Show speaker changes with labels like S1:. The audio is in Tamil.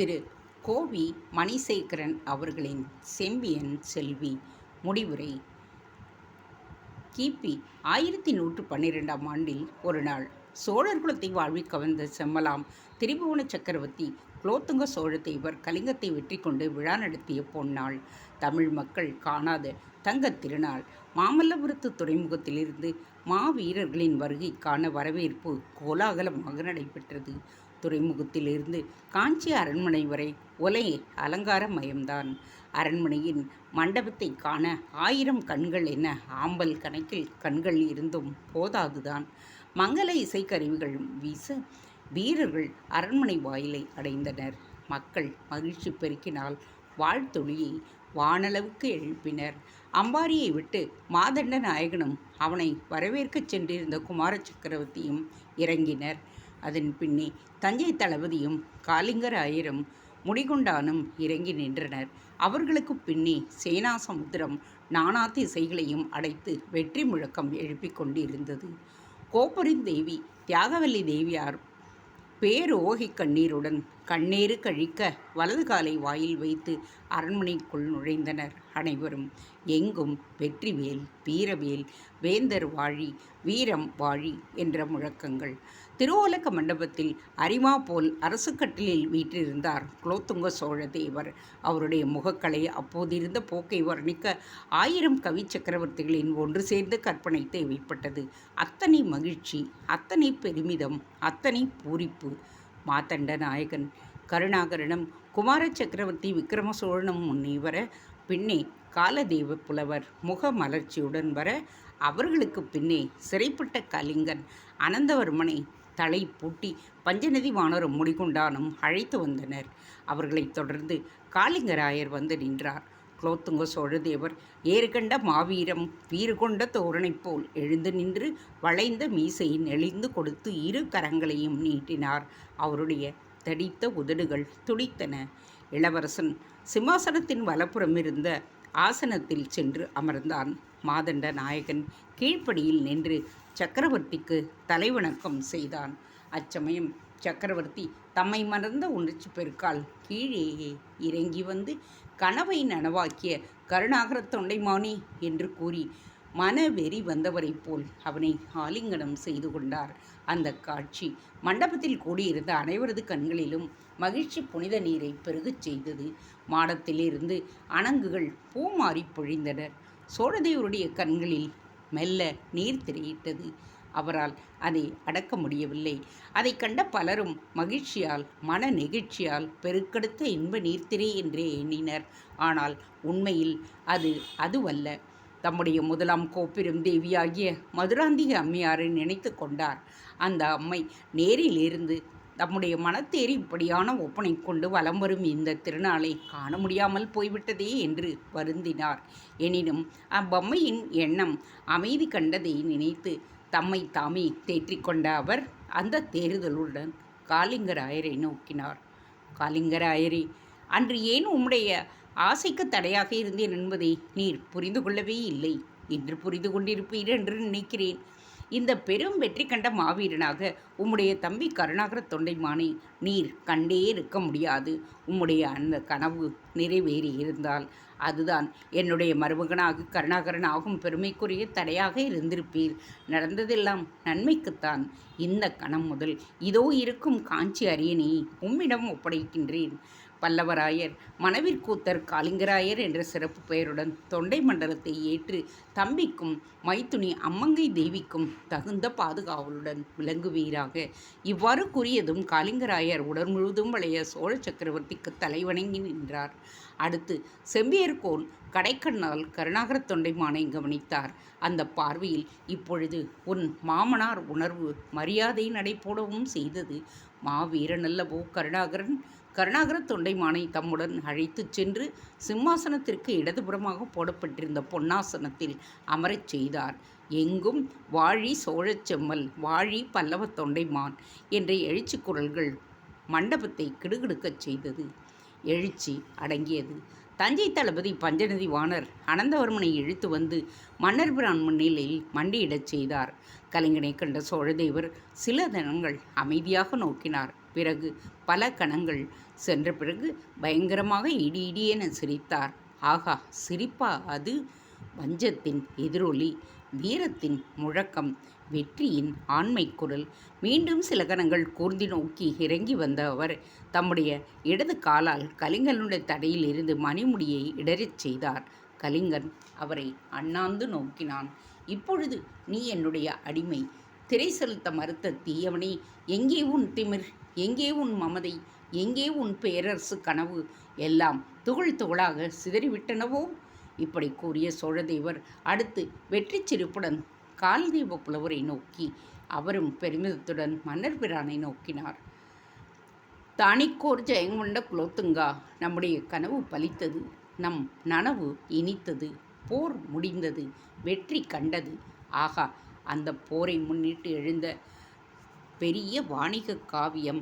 S1: திரு. கோவி மணிசேகரன் அவர்களின் செம்பியன் செல்வி. முடிவுரை. கிபி ஆயிரத்தி நூற்று பன்னிரெண்டாம் ஆண்டில் ஒரு நாள் சோழர் குலத்தை வாழ்வில் கவர்ந்த செம்மலாம் திரிபுவன சக்கரவர்த்தி குலோத்துங்க சோழ தேவர் கலிங்கத்தை வெற்றி கொண்டு விழா நடத்திய பொன்னாள் தமிழ் மக்கள் காணாத தங்கத் திருநாள். மாமல்லபுரத்து துறைமுகத்திலிருந்து மாவீரர்களின் வருகைக்கான வரவேற்பு கோலாகலமாக நடைபெற்றது. துறைமுகத்திலிருந்து காஞ்சி அரண்மனை வரை ஒலை அலங்கார மயம்தான் அரண்மனையின் மண்டபத்தை காண ஆயிரம் கண்கள் என ஆம்பல் கணக்கில் கண்கள் இருந்தும் போதாதுதான். மங்கள இசைக்கருவிகள் வீச வீரர்கள் அரண்மனை வாயிலை அடைந்தனர். மக்கள் மகிழ்ச்சி பெருக்கினால் வாழ்த்தொழியை வானளவுக்கு எழுப்பினர். அம்பாரியை விட்டு மாதண்ட நாயகனும் அவனை வரவேற்கச் சென்றிருந்த குமார சக்கரவர்த்தியும் இறங்கினர். அதன் பின்னே தஞ்சை தளபதியும் காலிங்கராயரும் முடிகொண்டானும் இறங்கி நின்றனர். அவர்களுக்கு பின்னே சேனாசமுத்திரம் நானா திசைகளையும் அடைத்து வெற்றி முழக்கம் எழுப்பிக் கொண்டிருந்தது. கோப்பரின் தேவி தியாகவல்லி தேவியார் பேரோகி கண்ணீருடன் கண்ணீரு கழிக்க வலது காலை வாயில் வைத்து அரண்மனைக்குள் நுழைந்தனர் அனைவரும். எங்கும் வெற்றிவேல் வீரவேல் வேந்தர் வாழி வீரம் வாழி என்ற முழக்கங்கள். திருவோலக்க மண்டபத்தில் அரிமா போல் அரசுக்கட்டிலில் வீற்றிருந்தார் குலோத்துங்க சோழ தேவர் அவருடைய முகக்கலை அப்போதிருந்த போக்கை வர்ணிக்க ஆயிரம் கவி சக்கரவர்த்திகளின் ஒன்று சேர்ந்து கற்பனை தேவைப்பட்டது. அத்தனை மகிழ்ச்சி அத்தனை பெருமிதம் அத்தனை பூரிப்பு. மாத்தண்ட நாயகன் கருணாகரனும் குமார சக்கரவர்த்தி விக்ரம சோழனும் முன்னே வர பின்னே காலதேவ புலவர் முக மலர்ச்சியுடன் வர அவர்களுக்கு பின்னே சிறைப்பட்ட கலிங்கன் அனந்தவர்மனை தலை பூட்டி பஞ்சநதி வானரும் முடிகொண்டானும் அழைத்து வந்தனர். அவர்களைத் தொடர்ந்து காளிங்கராயர் வந்து நின்றார். குலோத்துங்க சோழதேவர் ஏறுகண்ட மாவீரம் வீறு கொண்ட தோரணைப் போல் எழுந்து நின்று வளைந்த மீசை நெளிந்து கொடுத்து இரு கரங்களையும் நீட்டினார். அவருடைய தடித்த உதடுகள் துடித்தன. இளவரசன் சிம்மாசனத்தின் வலப்புறம் இருந்த ஆசனத்தில் சென்று அமர்ந்தான். மாதண்ட நாயகன் கீழ்ப்படியில் நின்று சக்கரவர்த்திக்கு தலைவணக்கம் செய்தான். அச்சமயம் சக்கரவர்த்தி தம்மை மறந்த உணர்ச்சி பெருக்கால் கீழேயே இறங்கி வந்து கனவை நனவாக்கிய கருணாகர தொண்டைமானி என்று கூறி மனவெறி வந்தவரைப் போல் அவனை ஆலிங்கனம் செய்து கொண்டார். அந்த காட்சி மண்டபத்தில் கூடியிருந்த அனைவரது கண்களிலும் மகிழ்ச்சி புனித நீரை பெருகச் செய்தது. மாடத்திலிருந்து அணங்குகள் பூமாறி பொழிந்தனர். சோழதேவருடைய கண்களில் மெல்ல நீர் திரையிட்டது. அவரால் அதை அடக்க முடியவில்லை. அதை கண்ட பலரும் மகிழ்ச்சியால் மன நெகிழ்ச்சியால் பெருக்கெடுத்த இன்ப நீர்த்திரை என்றே எண்ணினர். ஆனால் உண்மையில் அது அதுவல்ல. தம்முடைய முதலாம் கோப்பெரும் தேவியாகிய மதுராந்திக அம்மையாரை நினைத்து கொண்டார். அந்த அம்மை நேரிலிருந்து தம்முடைய மனத்தேறி இப்படியான ஒப்பனை கொண்டு வலம் வரும் இந்த திருநாளை காண முடியாமல் போய்விட்டதே என்று வருந்தினார். எனினும் அவ்வம்மையின் எண்ணம் அமைதி கண்டதை நினைத்து தம்மை தாமே தேற்றிக்கொண்ட அவர் அந்த தேறுதலுடன் காலிங்கராயரை நோக்கினார். காலிங்கராயரே அன்று ஏன் உம்முடைய ஆசைக்கு தடையாக இருந்தேன் என்பதை நீர் புரிந்து கொள்ளவே இல்லை. என்று புரிந்து கொண்டிருப்பீர் என்று நினைக்கிறேன். இந்த பெரும் வெற்றி கண்ட மாவீரனாக உம்முடைய தம்பி கருணாகர தொண்டைமானை நீர் கண்டே இருக்க முடியாது. உம்முடைய அந்த கனவு நிறைவேறி இருந்தால் அதுதான் என்னுடைய மருமகனாக கருணாகரன் ஆகும் பெருமைக்குரிய தடையாக இருந்திருப்பீர். நடந்ததெல்லாம் நன்மைக்குத்தான். இந்த கணம் முதல் இதோ இருக்கும் காஞ்சி அரியணை உம்மிடம் ஒப்படைக்கின்றேன். பல்லவராயர் மணவிற்கூத்தர் காளிங்கராயர் என்ற சிறப்பு பெயருடன் தொண்டை மண்டலத்தை ஏற்று தம்பிக்கும் மைத்துனி அம்மங்கை தேவிக்கும் தகுந்த பாதுகாவலுடன் விளங்குவீராக. இவ்வாறு கூறியதும் காளிங்கராயர் உடல் முழுவதும் வளைய சோழ சக்கரவர்த்திக்கு தலைவணங்கி நின்றார். அடுத்து செம்பியர்கோன் கடைக்கண்ணால் கருணாகர தொண்டைமானை கவனித்தார். அந்த பார்வையில் இப்பொழுது உன் மாமனார் உணர்வு மரியாதை நடைபோடவும் செய்தது. மாவீரனல்லவோ கருணாகரன் கருணாகர தொண்டைமானை தம்முடன் அழைத்துச் சென்று சிம்மாசனத்திற்கு இடதுபுறமாக போடப்பட்டிருந்த பொன்னாசனத்தில் அமரச் செய்தார். எங்கும் வாழி சோழச் செம்மல் வாழி பல்லவ தொண்டைமான் என்ற எழுச்சி குரல்கள் மண்டபத்தை கிடுகிடுக்கச் செய்தது. எழுச்சி அடங்கியது. தஞ்சை தளபதி பஞ்சநதி வாணர் அனந்தவர்மனை இழுத்து வந்து மன்னர் பிரான் முன்னிலையில் மண்டியிடச் செய்தார். கலிங்கனை கண்ட சோழதேவர் சில தினங்கள் அமைதியாக நோக்கினார். பிறகு பல கணங்கள் சென்ற பிறகு பயங்கரமாக இடி இடியென சிரித்தார். ஆகா சிரிப்பா அது? வஞ்சத்தின் எதிரொலி. வீரத்தின் முழக்கம் வெற்றியின் ஆண்மை குரல். மீண்டும் சில கணங்கள் கூர்ந்து நோக்கி இறங்கி வந்த அவர் தம்முடைய இடது காலால் கலிங்கனுடைய தடையில் இருந்து மணிமுடியை இடறச் செய்தார். கலிங்கன் அவரை அண்ணாந்து நோக்கினான். இப்பொழுது நீ என்னுடைய அடிமை. திரை செலுத்த மறுத்த தீயவனே எங்கே உன் திமிர்? எங்கே உன் மமதை? எங்கே உன் பேரரசு கனவு? எல்லாம் துகள் துகளாக சிதறிவிட்டனவோ? இப்படி கூறிய சோழதேவர் அடுத்து வெற்றி சிரிப்புடன் கால்தீப புலவரை நோக்கி அவரும் பெருமிதத்துடன் மன்னர் பிரானை நோக்கினார். தானிக்கோர் ஜெயங்கொண்ட குலோத்துங்கா நம்முடைய கனவு பலித்தது நம் நனவு இனித்தது போர் முடிந்தது வெற்றி கண்டது. ஆகா அந்த போரை முன்னிட்டு எழுந்த பெரிய வாணிக காவியம்